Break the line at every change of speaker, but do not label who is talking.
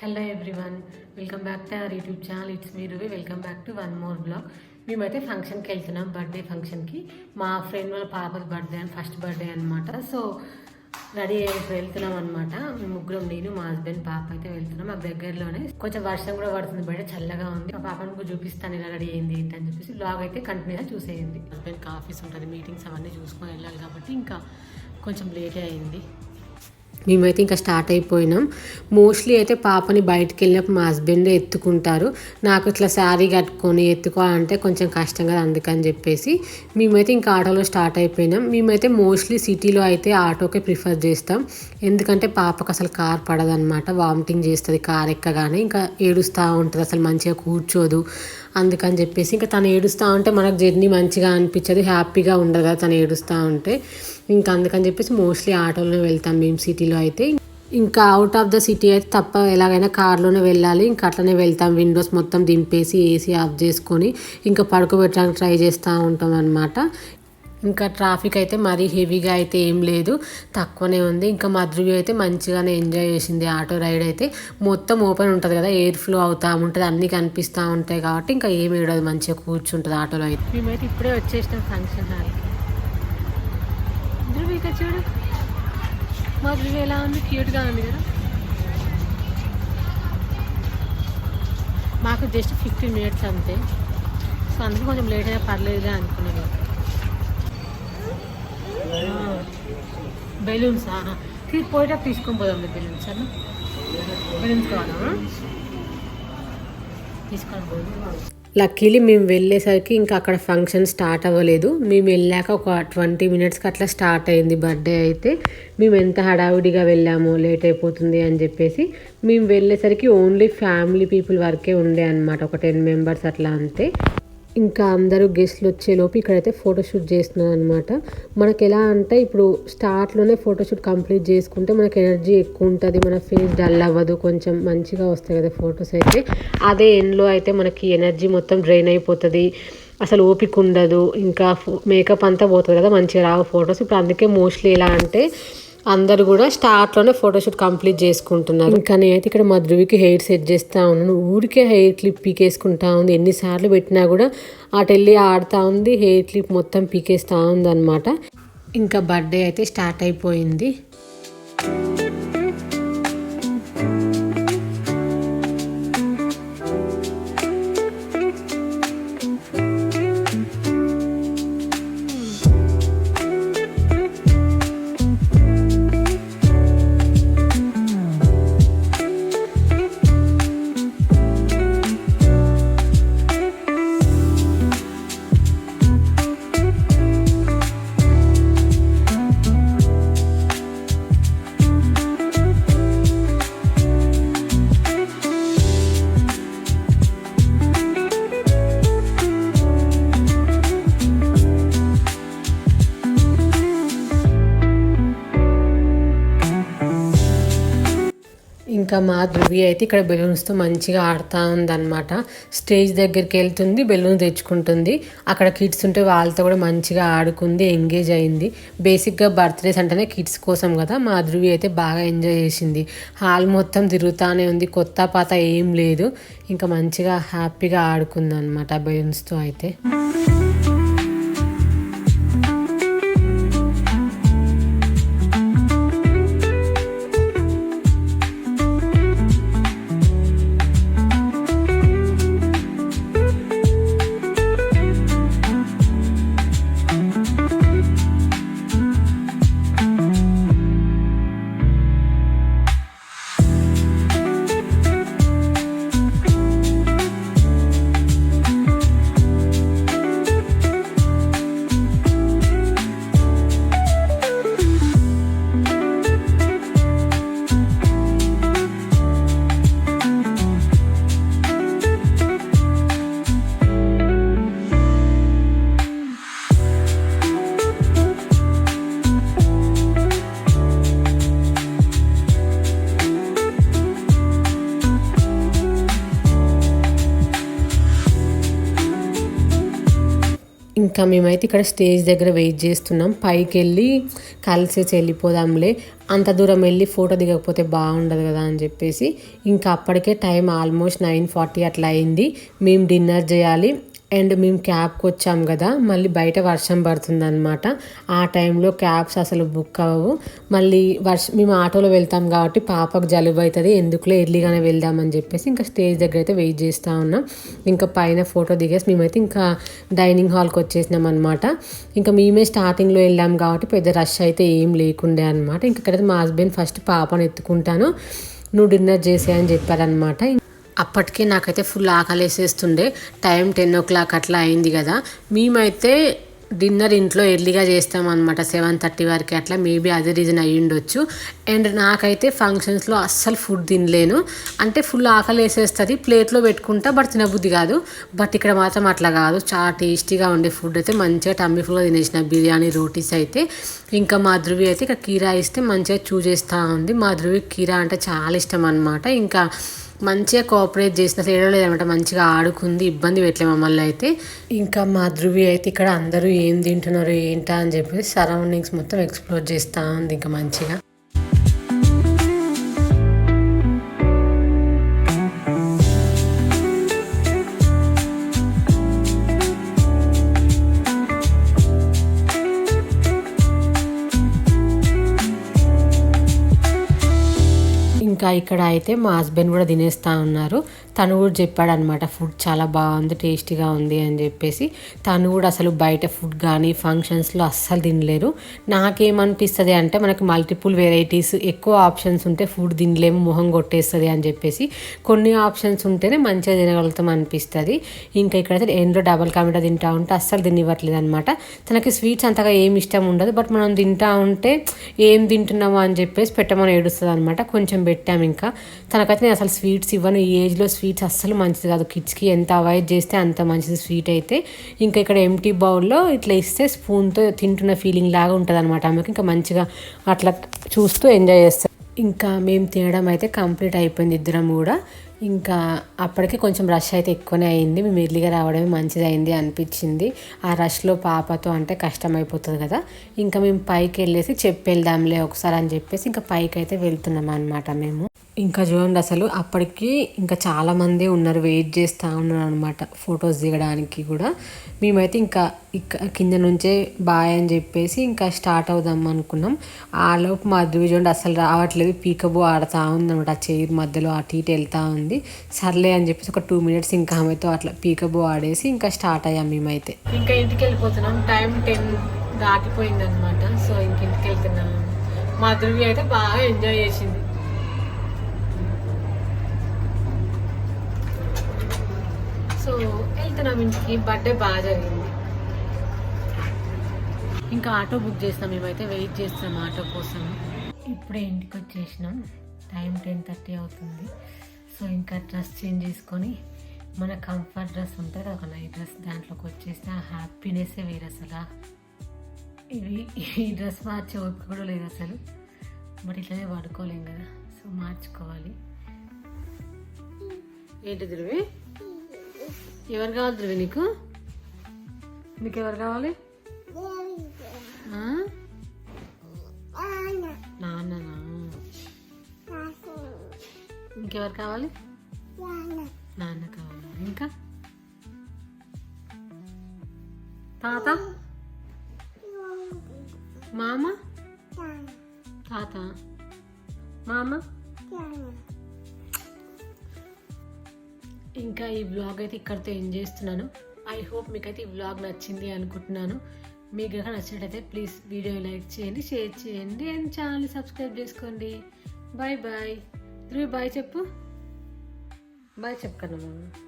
Hello everyone welcome back to our YouTube channel it's me Ravi welcome back to one more blog మేమైతే ఫంక్షన్కి వెళ్తున్నాం birthday ఫంక్షన్కి మా friend వాళ్ళ పాపది బర్త్డే అని ఫస్ట్ బర్త్డే అనమాట సో రెడీ అయ్యి వెళ్తున్నాం అనమాట ముగ్గురం నేను మా హస్బెండ్ పాప అయితే వెళ్తున్నాం. మాకు దగ్గరలోనే కొంచెం వర్షం కూడా పడుతుంది బయట చల్లగా ఉంది. మా పాపను కూడా చూపిస్తాను ఇలా రెడీ అయింది ఏంటి అని చెప్పేసి బ్లాగ్ అయితే కంటిన్యూగా చూసేయండి. హస్బెండ్కి ఆఫీస్ ఉంటుంది మీటింగ్స్ అవన్నీ చూసుకొని వెళ్ళాలి కాబట్టి ఇంకా కొంచెం లేటే అయింది మేమైతే ఇంకా స్టార్ట్ అయిపోయినాం. మోస్ట్లీ అయితే పాపని బయటకు వెళ్ళినప్పుడు మా హస్బెండ్ ఎత్తుకుంటారు. నాకు ఇట్లా శారీ కట్టుకొని ఎత్తుకోవాలంటే కొంచెం కష్టం కదా అందుకని చెప్పేసి మేమైతే ఇంకా ఆటోలో స్టార్ట్ అయిపోయినాం. మేమైతే మోస్ట్లీ సిటీలో అయితే ఆటోకే ప్రిఫర్ చేస్తాం. ఎందుకంటే పాపకు అసలు కార్ పడదనమాట వామిటింగ్ చేస్తుంది కార్ ఎక్కగానే ఇంకా ఏడుస్తూ ఉంటుంది. అసలు మంచిగా కూర్చోదు. అందుకని చెప్పేసి ఇంకా తను ఏడుస్తూ ఉంటే మనకు జర్నీ మంచిగా అనిపించదు హ్యాపీగా ఉండదు కదా తను ఏడుస్తూ ఉంటే. ఇంకా అందుకని చెప్పేసి మోస్ట్లీ ఆటోలోనే వెళ్తాం మేము సిటీలో అయితే. ఇంకా అవుట్ ఆఫ్ ద సిటీ అయితే తప్ప ఎలాగైనా కార్లోనే వెళ్ళాలి. ఇంకా అట్లనే వెళ్తాం విండోస్ మొత్తం దింపేసి ఏసీ ఆఫ్ చేసుకొని ఇంకా పడుకోబెట్టడానికి ట్రై చేస్తూ ఉంటాం అనమాట ఇంకా ట్రాఫిక్ అయితే మరీ హెవీగా అయితే ఏం లేదు. తక్కువనే ఉంది. ఇంకా మధురవి అయితే మంచిగానే ఎంజాయ్ చేసింది. ఆటో రైడ్ అయితే మొత్తం ఓపెన్ ఉంటుంది కదా. ఎయిర్ ఫ్లో అవుతూ ఉంటుంది. అన్నీ కనిపిస్తూ ఉంటాయి కాబట్టి ఇంకా ఏమి ఏడదు మంచిగా కూర్చుంటుంది ఆటోలో అయితే. మేమైతే ఇప్పుడే వచ్చేసినాం ఫంక్షన్ హాల్కి. ధృవి చూడు. మధురవి ఎలా ఉంది? క్యూట్గా ఉంది కదా. మాకు జస్ట్ ఫిఫ్టీన్ మినిట్స్ అంతే. సో అందుకు కొంచెం లేట్ అయినా పర్లేదులే అనుకున్నాను బెలూన్స్ పోయేటప్పుడు తీసుకొని పోదాం బెలూన్స్ అన్న. బెలూన్స్ కావాలా తీసుకొని లక్కీలీ మేము వెళ్ళేసరికి ఇంకా అక్కడ ఫంక్షన్ స్టార్ట్ అవ్వలేదు. మేము వెళ్ళాక ఒక ట్వంటీ మినిట్స్కి అట్లా స్టార్ట్ అయింది బర్త్డే అయితే. మేము ఎంత హడావుడిగా వెళ్ళాము లేట్ అయిపోతుంది అని చెప్పేసి మేము వెళ్ళేసరికి ఓన్లీ ఫ్యామిలీ పీపుల్ వరకే ఉండే అనమాట ఒక టెన్ మెంబర్స్ అట్లా అంతే. ఇంకా అందరూ గెస్ట్లు వచ్చేలోపు ఇక్కడైతే ఫోటోషూట్ చేస్తున్నాను అనమాట మనకు ఎలా అంటే ఇప్పుడు స్టార్ట్లోనే ఫోటోషూట్ కంప్లీట్ చేసుకుంటే మనకి ఎనర్జీ ఎక్కువ ఉంటుంది మన ఫేస్ డల్ అవ్వదు కొంచెం మంచిగా వస్తాయి కదా ఫొటోస్ అయితే. అదే ఎండ్లో అయితే మనకి ఎనర్జీ మొత్తం డ్రైన్ అయిపోతుంది అసలు ఓపిక ఉండదు ఇంకా మేకప్ అంతా పోతుంది కదా మంచిగా రావు ఫొటోస్ ఇప్పుడు అందుకే మోస్ట్లీ ఎలా అంటే అందరు కూడా స్టార్ట్లోనే ఫోటోషూట్ కంప్లీట్ చేసుకుంటున్నారు. ఇంకా నేనైతే ఇక్కడ మా ధృవికి హెయిర్ సెట్ చేస్తూ ఉన్నాను. ఊరికే హెయిర్ క్లిప్ పీకేసుకుంటా ఉంది. ఎన్నిసార్లు పెట్టినా కూడా అటు వెళ్ళి ఆడుతూ ఉంది. హెయిర్ క్లిప్ మొత్తం పీకేస్తూ ఉంది అనమాట ఇంకా బర్త్డే అయితే స్టార్ట్ అయిపోయింది. ఇంకా మా ధృవి అయితే ఇక్కడ బెలూన్స్తో మంచిగా ఆడుతూ ఉందన్నమాట స్టేజ్ దగ్గరికి వెళ్తుంది బెలూన్ తెచ్చుకుంటుంది. అక్కడ కిడ్స్ ఉంటే వాళ్ళతో కూడా మంచిగా ఆడుకుంది ఎంగేజ్ అయింది. బేసిక్గా బర్త్డేస్ అంటేనే కిడ్స్ కోసం కదా మా ధృవి అయితే బాగా ఎంజాయ్ చేసింది. హాల్ మొత్తం తిరుగుతానే ఉంది కొత్త పాత ఏం లేదు. ఇంకా మంచిగా హ్యాపీగా ఆడుకుందనమాట బెలూన్స్తో అయితే. ఇంకా మేమైతే ఇక్కడ స్టేజ్ దగ్గర వెయిట్ చేస్తున్నాం. పైకి వెళ్ళి కలిసేసి వెళ్ళిపోదాంలే. అంత దూరం వెళ్ళి ఫోటో దిగకపోతే బాగుండదు కదా అని చెప్పేసి ఇంకా అప్పటికే టైం ఆల్మోస్ట్ నైన్ ఫార్టీ అట్లా అయింది. మేము డిన్నర్ చేయాలి. అండ్ మేము క్యాబ్కి వచ్చాం కదా మళ్ళీ బయట వర్షం పడుతుంది అనమాట ఆ టైంలో క్యాబ్స్ అసలు బుక్ అవ్వవు. మళ్ళీ వర్షం మేము ఆటోలో వెళ్తాం కాబట్టి పాపకు జలుబు అవుతుంది ఎందుకులే ఎర్లీగానే వెళ్దామని చెప్పేసి ఇంకా స్టేజ్ దగ్గర అయితే వెయిట్ చేస్తూ ఉన్నాం. ఇంకా పైన ఫోటో దిగేసి మేమైతే ఇంకా డైనింగ్ హాల్కి వచ్చేసినాం అనమాట ఇంకా మేమే స్టార్టింగ్లో వెళ్ళాం కాబట్టి పెద్ద రష్ అయితే ఏం లేకుండే అనమాట ఇంకా ఇక్కడైతే మా హస్బెండ్ ఫస్ట్ పాపను ఎత్తుకుంటాను. నువ్వు డిన్నర్ చేసే అని చెప్పారనమాట అప్పటికే నాకైతే ఫుల్ ఆకలి వేసేస్తుండే టైం టెన్ ఓ క్లాక్ అట్లా అయింది కదా. మేమైతే డిన్నర్ ఇంట్లో ఎర్లీగా చేస్తామన్నమాట. సెవెన్ థర్టీ వరకు అట్లా. మేబీ అదే రీజన్ అయ్యి ఉండొచ్చు. అండ్ నాకైతే ఫంక్షన్స్లో అస్సలు ఫుడ్ తినలేను. అంటే ఫుల్ ఆకలి వేసేస్తుంది ప్లేట్లో పెట్టుకుంటా బట్ తినబుద్ధి కాదు. బట్ ఇక్కడ మాత్రం అట్లా కాదు. చాలా టేస్టీగా ఉండే ఫుడ్ అయితే మంచిగా టమ్మీ ఫుల్గా తినేసిన. బిర్యానీ రోటీస్ అయితే. ఇంకా మా అయితే ఇక్కడ కీరా ఇస్తే మంచిగా చూసేస్తూ ఉంది. మా కీరా అంటే చాలా ఇష్టం అనమాట ఇంకా మంచిగా కోఆపరేట్ చేసిన లేదనమాట మంచిగా ఆడుకుంది ఇబ్బంది పెట్టలే మమ్మల్ని అయితే. ఇంకా మా ధృవి అయితే ఇక్కడ అందరూ ఏం తింటున్నారు ఏంటా అని చెప్పి సరౌండింగ్స్ మొత్తం ఎక్స్ప్లోర్ చేస్తూ ఉంది ఇంకా మంచిగా. ఇక్కడ అయితే మా హస్బెండ్ కూడా తినేస్తూ ఉన్నారు. తను కూడా చెప్పాడనమాట ఫుడ్ చాలా బాగుంది టేస్టీగా ఉంది అని చెప్పేసి. తను కూడా అసలు బయట ఫుడ్ కానీ ఫంక్షన్స్లో అస్సలు తినలేరు నాకేమనిపిస్తుంది అంటే మనకి మల్టిపుల్ వెరైటీస్ ఎక్కువ ఆప్షన్స్ ఉంటే ఫుడ్ తినలేము మొహం కొట్టేస్తుంది అని చెప్పేసి. కొన్ని ఆప్షన్స్ ఉంటేనే మంచిగా తినగలుగుతాం అనిపిస్తుంది. ఇంకా ఇక్కడైతే ఎండ్లో డబల్ కామెటా తింటా ఉంటే అస్సలు తినివ్వట్లేదు అనమాట తనకి స్వీట్స్ అంతగా ఏమి ఇష్టం ఉండదు బట్ మనం తింటా ఉంటే ఏం తింటున్నామో అని చెప్పేసి పెట్టమని ఏడుస్తుంది అనమాట కొంచెం పెట్టాము ఇంకా. తనకైతే నేను అసలు స్వీట్స్ ఇవ్వను ఈ ఏజ్లో స్వీట్ స్వీట్స్ అస్సలు మంచిది కాదు. కిడ్స్కి ఎంత అవాయిడ్ చేస్తే అంత మంచిది స్వీట్ అయితే. ఇంకా ఇక్కడ ఎంటీ బౌల్లో ఇట్లా ఇస్తే స్పూన్తో తింటున్న ఫీలింగ్ లాగా ఉంటుంది అనమాట ఆమెకి ఇంకా మంచిగా అట్లా చూస్తూ ఎంజాయ్ చేస్తారు ఇంకా మేము తినడం అయితే కంప్లీట్ అయిపోయింది ఇద్దరం కూడా. ఇంకా అప్పటికే కొంచెం రష్ అయితే ఎక్కువనే అయింది. మేము ఎర్లీగా రావడమే మంచిది అయింది అనిపించింది. ఆ రష్లో పాపతో అంటే కష్టం అయిపోతుంది కదా. ఇంకా మేము పైకి వెళ్ళేసి చెప్పి వెళ్దాంలే ఒకసారి అని చెప్పేసి ఇంకా పైకి అయితే వెళ్తున్నాం అనమాట మేము. ఇంకా చూడండి అసలు అప్పటికి ఇంకా చాలామంది ఉన్నారు వెయిట్ చేస్తూ ఉన్నారు అనమాట ఫొటోస్ దిగడానికి కూడా. మేమైతే ఇంకా ఇక కింద నుంచే బాయ్ అని చెప్పేసి ఇంకా స్టార్ట్ అవుదాం అనుకున్నాం. ఆ లోపు మా చూడండి అసలు రావట్లేదు పీకబో ఆడుతూ ఉంది అనమాట ఆ చైర్ మధ్యలో అటు ఇటు వెళ్తూ ఉంది. సర్లే అని చెప్పేసి ఒక టూ మినిట్స్ ఇంకా ఆమెతో అట్లా పీకబో ఆడేసి ఇంకా స్టార్ట్ అయ్యాం మేమైతే. ఇంకా ఇంటికి వెళ్ళిపోతున్నాం. టైం టెన్ దాటిపోయింది అనమాట సో ఇంక ఇంటికి వెళ్తున్నాం. మా ధృవి అయితే బాగా ఎంజాయ్ చేసింది. వెళ్తున్నాం ఇంటికి. బర్త్డే బాగా జరిగింది. ఇంకా ఆటో బుక్ చేస్తాం. మేమైతే వెయిట్ చేస్తాం ఆటో కోసం. ఇప్పుడే ఇంటికి వచ్చేసినాం. టైం టెన్ థర్టీ అవుతుంది. సో ఇంకా డ్రెస్ చేంజ్ చేసుకొని మన కంఫర్ట్ డ్రెస్ ఉంటుంది. ఒక నైట్ డ్రెస్ దాంట్లోకి వచ్చేస్తే ఆ హ్యాపీనెస్సే వేరు అసలు. ఇవి ఈ డ్రెస్ మార్చే ఓపిక కూడా లేదు అసలు. బట్ ఇట్లనే పడుకోలేం కదా. సో మార్చుకోవాలి. ఏంటి ధృవి ఎవరు కావాలి ధృవి నీకు? నీకు ఎవరు కావాలి నాన్ననా? ఇంకెవరు కావాలి? నాన్న కావాలి? ఇంకా? తాత? మామ? తాత? మామ? ఇంకా ఈ వ్లాగ్ అయితే ఇక్కడితో ఎండ్ చేస్తున్నాను. ఐ హోప్ మీకైతే ఈ వ్లాగ్ నచ్చింది అనుకుంటున్నాను. మీకు కనుక నచ్చినట్టయితే ప్లీజ్ వీడియో లైక్ చేయండి షేర్ చేయండి అండ్ ఛానల్ సబ్స్క్రైబ్ చేసుకోండి. బాయ్ బాయ్ ధ్రువి బాయ్ చెప్పు. బాయ్ చెప్పు కన్నా